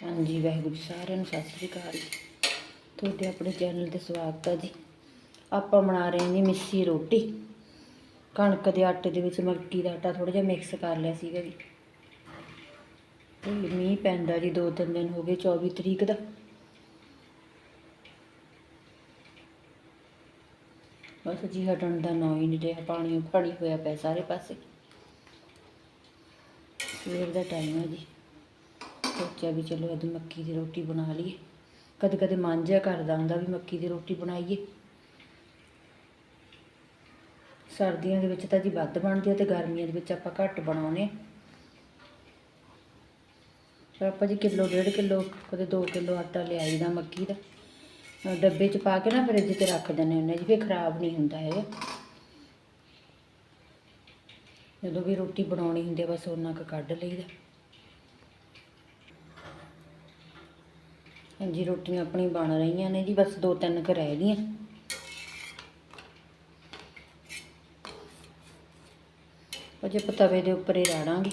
ਹਾਂਜੀ, ਵਾਹਿਗੁਰੂ ਜੀ, ਸਾਰਿਆਂ ਨੂੰ ਸਤਿ ਸ੍ਰੀ ਅਕਾਲ ਤੁਹਾਡੇ ਆਪਣੇ ਚੈਨਲ ਤੇ ਸਵਾਗਤ ਹੈ ਜੀ। ਆਪਾਂ ਬਣਾ ਰਹੇ ਹਾਂ ਜੀ ਮਿੱਸੀ ਰੋਟੀ। ਕਣਕ ਦੇ ਆਟੇ ਦੇ ਵਿੱਚ ਮੱਕੀ ਦਾ ਆਟਾ ਥੋੜਾ ਜਿਹਾ ਮਿਕਸ ਕਰ ਲਿਆ ਸੀਗਾ ਜੀ। ਤੇ ਮੀਂਹ ਪੈਂਦਾ ਜੀ, ਦੋ ਤਿੰਨ ਦਿਨ ਹੋ ਗਏ 24 ਤਰੀਕ ਦਾ। ਬਸ ਜੀ, ਹਟਣ ਦਾ ਨਾਂ ਹੀ ਨਹੀਂ ਰਿਹਾ। ਪਾਣੀ ਫੜੀ ਹੋਇਆ ਪਿਆ ਸਾਰੇ ਪਾਸੇ। ਸਵੇਰ ਦਾ ਟਾਈਮ ਹੈ ਜੀ। ਸੋਚਿਆ ਵੀ ਚਲੋ ਅੱਜ ਮੱਕੀ ਦੀ ਰੋਟੀ ਬਣਾ ਲਈਏ। ਕਦੇ ਕਦੇ ਮਨ ਜਿਹਾ ਕਰਦਾ ਹੁੰਦਾ ਵੀ ਮੱਕੀ ਦੀ ਰੋਟੀ ਬਣਾਈਏ। ਸਰਦੀਆਂ ਦੇ ਵਿੱਚ ਤਾਂ ਜੀ ਵੱਧ ਬਣਦੀ ਹੈ ਤੇ ਗਰਮੀਆਂ ਦੇ ਵਿੱਚ ਆਪਾਂ ਘੱਟ ਬਣਾਉਨੇ ਪਰ ਆਪਾਂ ਜੀ ਕਿਲੋ, ਡੇਢ ਕਿਲੋ, ਕਦੇ 2 ਕਿਲੋ ਆਟਾ ਲਿਆਈਦਾ ਮੱਕੀ ਦਾ। ਡੱਬੇ 'ਚ ਪਾ ਕੇ ਨਾ ਫਰਿੱਜ 'ਚ ਰੱਖ ਦਿੰਦੇ ਹੁੰਦੇ ਜੀ, ਫਿਰ ਖਰਾਬ ਨਹੀਂ ਹੁੰਦਾ ਹੈਗਾ ਜਦੋਂ ਵੀ ਰੋਟੀ ਬਣਾਉਣੀ ਹੁੰਦੀ ਬਸ ਉਹਨਾਂ ਕੁ ਕੱਢ ਲਈਦਾ। ਹਾਂਜੀ ਰੋਟੀਆਂ ਆਪਣੀ ਬਣ ਰਹੀਆਂ ਨੇ ਜੀ, ਬਸ ਦੋ ਤਿੰਨ ਕੁ ਰਹਿ ਗਈਆਂ। ਅਜੇ ਆਪਾਂ ਤਵੇ ਦੇ ਉੱਪਰ ਹੀ ਰਾੜਾਂਗੇ,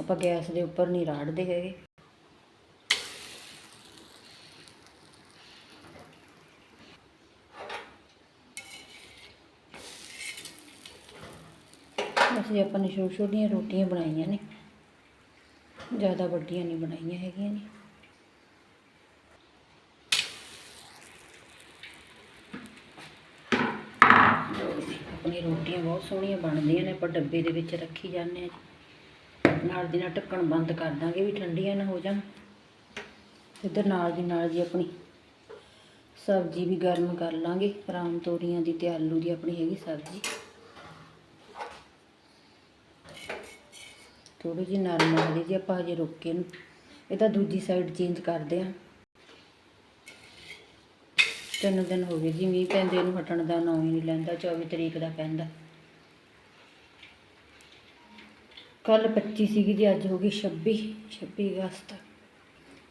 ਆਪਾਂ ਗੈਸ ਦੇ ਉੱਪਰ ਨਹੀਂ ਰਾੜਦੇ ਹੈਗੇ। ਅਸੀਂ ਆਪਾਂ ਨੇ ਛੋਟੀਆਂ ਛੋਟੀਆਂ ਰੋਟੀਆਂ ਬਣਾਈਆਂ ਨੇ, ਜ਼ਿਆਦਾ ਵੱਡੀਆਂ ਨਹੀਂ ਬਣਾਈਆਂ ਹੈਗੀਆਂ ਨੇ ਲਓ ਜੀ, ਆਪਣੀ ਰੋਟੀਆਂ ਬਹੁਤ ਸੋਹਣੀਆਂ ਬਣਦੀਆਂ ਨੇ, ਆਪਾਂ ਡੱਬੇ ਦੇ ਵਿੱਚ ਰੱਖੀ ਜਾਂਦੇ ਆ ਨਾਲ ਦੀ ਨਾਲ ਢੱਕਣ ਬੰਦ ਕਰ ਦਾਂਗੇ ਵੀ ਠੰਡੀਆਂ ਨਾ ਹੋ ਜਾਣ। ਇੱਧਰ ਨਾਲ ਦੀ ਨਾਲ ਜੀ ਆਪਣੀ ਸਬਜ਼ੀ ਵੀ ਗਰਮ ਕਰ ਲਾਂਗੇ, ਰਾਮ ਤੋਰੀਆਂ ਦੀ ਤੇ ਆਲੂ ਦੀ ਆਪਣੀ ਹੈਗੀ ਸਬਜ਼ੀ। ਥੋੜੀ ਜਿਹੀ ਨਰਮ ਹੋ ਜੀ ਆਪਾਂ ਹਜੇ ਰੁੱਕ ਕੇ ਇਹਨੂੰ। ਦੂਜੀ ਸਾਈਡ ਚੇਂਜ ਕਰਦੇ ਆ ਤਿੰਨ ਦਿਨ ਹੋ ਗਏ ਜੀ, ਮੀਂਹ ਪੈਂਦੇ ਨੂੰ ਹਟਣ ਦਾ ਨਾਂ ਹੀ ਨਹੀਂ ਲੈਂਦਾ 24 ਤਰੀਕ ਦਾ ਪੈਂਦਾ। ਕੱਲ 25 ਸੀਗੀ ਜੀ, ਅੱਜ ਹੋ ਗਈ 26 26 ਅਗਸਤ।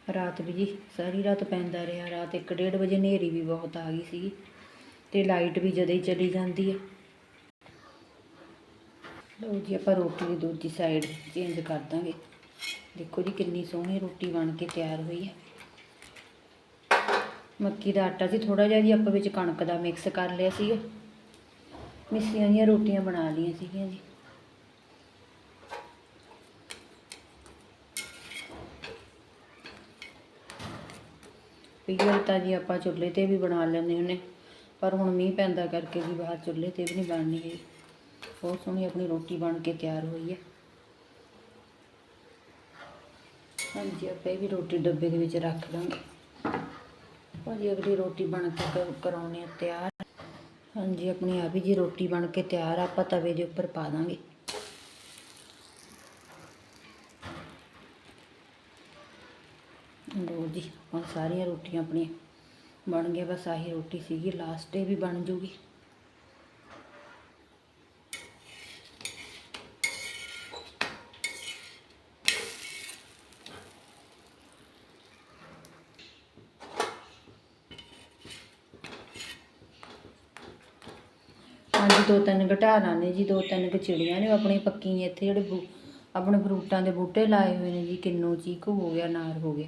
ਰਾਤ ਵੀ ਜੀ, ਸਾਰੀ ਰਾਤ ਪੈਂਦਾ ਰਿਹਾ, ਰਾਤ 1:30 ਵਜੇ ਹਨੇਰੀ ਵੀ ਬਹੁਤ ਆ ਗਈ ਸੀ ਤੇ ਲਾਈਟ ਵੀ ਜਦੇ ਹੀ ਚਲੀ ਜਾਂਦੀ ਹੈ ਲਓ ਜੀ, ਆਪਾਂ ਰੋਟੀ ਦੀ ਦੂਜੀ ਸਾਈਡ ਚੇਂਜ ਕਰ ਦਾਂਗੇ। ਦੇਖੋ ਜੀ, ਕਿੰਨੀ ਸੋਹਣੀ ਰੋਟੀ ਬਣ ਕੇ ਤਿਆਰ ਹੋਈ ਹੈ। ਮੱਕੀ ਦਾ ਆਟਾ ਸੀ ਥੋੜਾ ਜਿਹਾ ਜੀ ਆਪਾਂ ਵਿੱਚ ਕਣਕ ਦਾ ਮਿਕਸ ਕਰ ਲਿਆ ਸੀਗਾ। ਮਿੱਸੀਆਂ ਦੀਆਂ ਰੋਟੀਆਂ ਬਣਾ ਲਈਆਂ ਸੀਗੀਆਂ ਜੀ। ਪਿਗਲ ਤਾਂ ਜੀ ਆਪਾਂ ਚੁੱਲ੍ਹੇ ਤੇ ਵੀ ਬਣਾ ਲੈਂਦੇ ਹੁੰਨੇ ਪਰ ਹੁਣ ਮੀਂਹ ਪੈਂਦਾ ਕਰਕੇ ਜੀ ਬਾਹਰ ਚੁੱਲ੍ਹੇ ਤੇ ਵੀ ਨਹੀਂ ਬਣਨੀ ਹੈ ਬਹੁਤ ਸੋਹਣੀ ਆਪਣੀ ਰੋਟੀ ਬਣ ਕੇ ਤਿਆਰ ਹੋਈ ਹੈ। ਹਾਂਜੀ, ਆਪਾਂ ਇਹ ਵੀ ਰੋਟੀ ਡੱਬੇ ਦੇ ਵਿੱਚ ਰੱਖ ਦਾਂਗੇ ਭਾਜੀ ਅਗਲੀ ਰੋਟੀ ਬਣ ਕੇ ਕ- ਕਰਾਉਣੇ ਤਿਆਰ। ਹਾਂਜੀ, ਆਪਣੀ ਆ ਵੀ ਜੀ ਰੋਟੀ ਬਣ ਕੇ ਤਿਆਰ ਆ, ਆਪਾਂ ਤਵੇ ਦੇ ਉੱਪਰ ਪਾ ਦਾਂਗੇ। ਲੋ ਜੀ ਹੁਣ ਸਾਰੀਆਂ ਰੋਟੀਆਂ ਆਪਣੀਆਂ ਬਣ ਗਈਆਂ, ਬਸ ਆਹੀ ਰੋਟੀ ਸੀਗੀ ਲਾਸਟ ਡੇ ਵੀ ਬਣ ਜੂਗੀ। ਹਾਂਜੀ, ਦੋ ਤਿੰਨ ਘਟਾਰਾਂ ਨੇ ਜੀ, ਦੋ ਤਿੰਨ ਕੁ ਚਿੜੀਆਂ ਨੇ ਉਹ ਆਪਣੀ ਪੱਕੀਆਂ ਇੱਥੇ ਜਿਹੜੇ ਬੂ, ਆਪਣੇ ਫਰੂਟਾਂ ਦੇ ਬੂਟੇ ਲਾਏ ਹੋਏ ਨੇ ਜੀ, ਕਿੰਨੂ ਚੀਕੂ ਹੋ ਗਿਆ ਨਾਰ ਹੋ ਗਿਆ।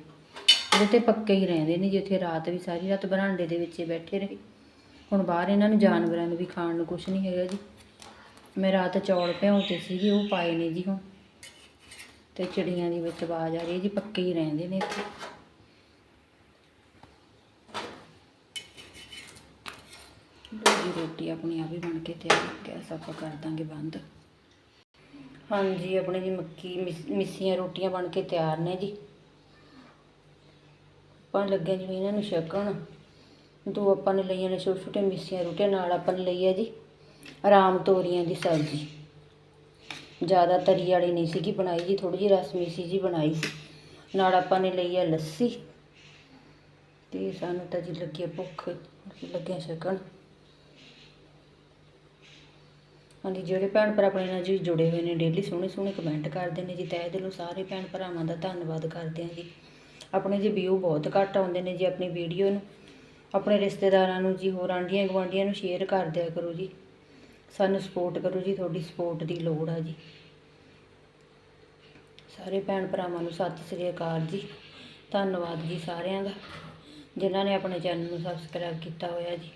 ਇਹਦੇ ਤੇ ਪੱਕੇ ਹੀ ਰਹਿੰਦੇ ਨੇ ਜੀ ਇੱਥੇ ਰਾਤ ਵੀ ਸਾਰੀ ਰਾਤ ਬਰਾਂਡੇ ਦੇ ਵਿੱਚ ਹੀ ਬੈਠੇ ਰਹੇ। ਹੁਣ ਬਾਹਰ ਇਹਨਾਂ ਨੂੰ ਜਾਨਵਰਾਂ ਨੂੰ ਵੀ ਖਾਣ ਨੂੰ ਕੁਝ ਨਹੀਂ ਹੈਗਾ ਜੀ। ਮੈਂ ਰਾਤ ਚੌਲ ਭਿਉਂਤੇ ਸੀਗੇ, ਉਹ ਪਾਏ ਨੇ ਜੀ ਹੁਣ। ਤੇ ਚਿੜੀਆਂ ਦੀ ਵਿੱਚ ਆਵਾਜ਼ ਆ ਰਹੀ ਹੈ ਜੀ, ਪੱਕੇ ਹੀ ਰਹਿੰਦੇ ਨੇ ਇੱਥੇ। ਲਓ ਰੋਟੀ ਆਪਣੀ ਆ ਵੀ ਬਣ ਕੇ ਤਿਆਰ ਗੈਸ ਆਪਾਂ ਕਰ ਦਾਂਗੇ ਬੰਦ। ਹਾਂਜੀ, ਆਪਣੇ ਜੀ ਮੱਕੀ, ਮਿਸ- ਮਿੱਸੀਆਂ ਰੋਟੀਆਂ ਬਣ ਕੇ ਤਿਆਰ ਨੇ ਜੀ। ਆਪਾਂ ਲੱਗਿਆ ਜਿਵੇਂ ਇਹਨਾਂ ਨੂੰ ਛਕਣ, ਦੋ ਆਪਾਂ ਨੇ ਲਈਆਂ ਨੇ ਛੋਟੇ ਛੋਟੇ ਮਿੱਸੀਆਂ ਰੋਟੀਆਂ, ਨਾਲ ਆਪਾਂ ਨੇ ਲਈ ਹੈ ਜੀ ਆਰਾਮ ਤੋਰੀਆਂ ਦੀ ਸਬਜ਼ੀ। ਜ਼ਿਆਦਾ ਤਰੀ ਵਾਲੀ ਨਹੀਂ ਸੀਗੀ ਬਣਾਈ ਜੀ ਥੋੜੀ ਜਿਹੀ ਰਸਮੀ ਸੀ ਜੀ ਬਣਾਈ ਸੀ। ਨਾਲ ਆਪਾਂ ਨੇ ਲਈ ਹੈ ਲੱਸੀ। ਤੇ ਸਾਨੂੰ ਤਾਂ ਜੀ ਲੱਗੀ ਭੁੱਖ ਲੱਗਿਆ ਛਕਣ। ਹਾਂਜੀ, ਜਿਹੜੇ ਭੈਣ ਭਰਾ ਆਪਣੇ ਨਾਲ ਜੀ ਜੁੜੇ ਹੋਏ ਨੇ ਡੇਲੀ ਸੋਹਣੇ ਸੋਹਣੇ ਕਮੈਂਟ ਕਰਦੇ ਨੇ ਜੀ, ਤਹਿ ਦਿਲੋਂ ਸਾਰੇ ਭੈਣ ਭਰਾਵਾਂ ਦਾ ਧੰਨਵਾਦ ਕਰਦੇ ਹਾਂ ਜੀ। ਆਪਣੇ ਜੀ ਵਿਊ ਬਹੁਤ ਘੱਟ ਆਉਂਦੇ ਨੇ ਜੀ ਆਪਣੀ ਵੀਡੀਓ ਨੂੰ, ਆਪਣੇ ਰਿਸ਼ਤੇਦਾਰਾਂ ਨੂੰ ਜੀ, ਹੋਰ ਆਂਢੀਆਂ ਗੁਆਂਢੀਆਂ ਨੂੰ ਸ਼ੇਅਰ ਕਰ ਦਿਆ ਕਰੋ ਜੀ। ਸਾਨੂੰ ਸਪੋਰਟ ਕਰੋ ਜੀ, ਤੁਹਾਡੀ ਸਪੋਰਟ ਦੀ ਲੋੜ ਆ ਜੀ। ਸਾਰੇ ਭੈਣ ਭਰਾਵਾਂ ਨੂੰ ਸਤਿ ਸ੍ਰੀ ਅਕਾਲ ਜੀ। ਧੰਨਵਾਦ ਜੀ ਸਾਰਿਆਂ ਦਾ, ਜਿਨ੍ਹਾਂ ਨੇ ਆਪਣੇ ਚੈਨਲ ਨੂੰ ਸਬਸਕ੍ਰਾਈਬ ਕੀਤਾ ਹੋਇਆ ਜੀ।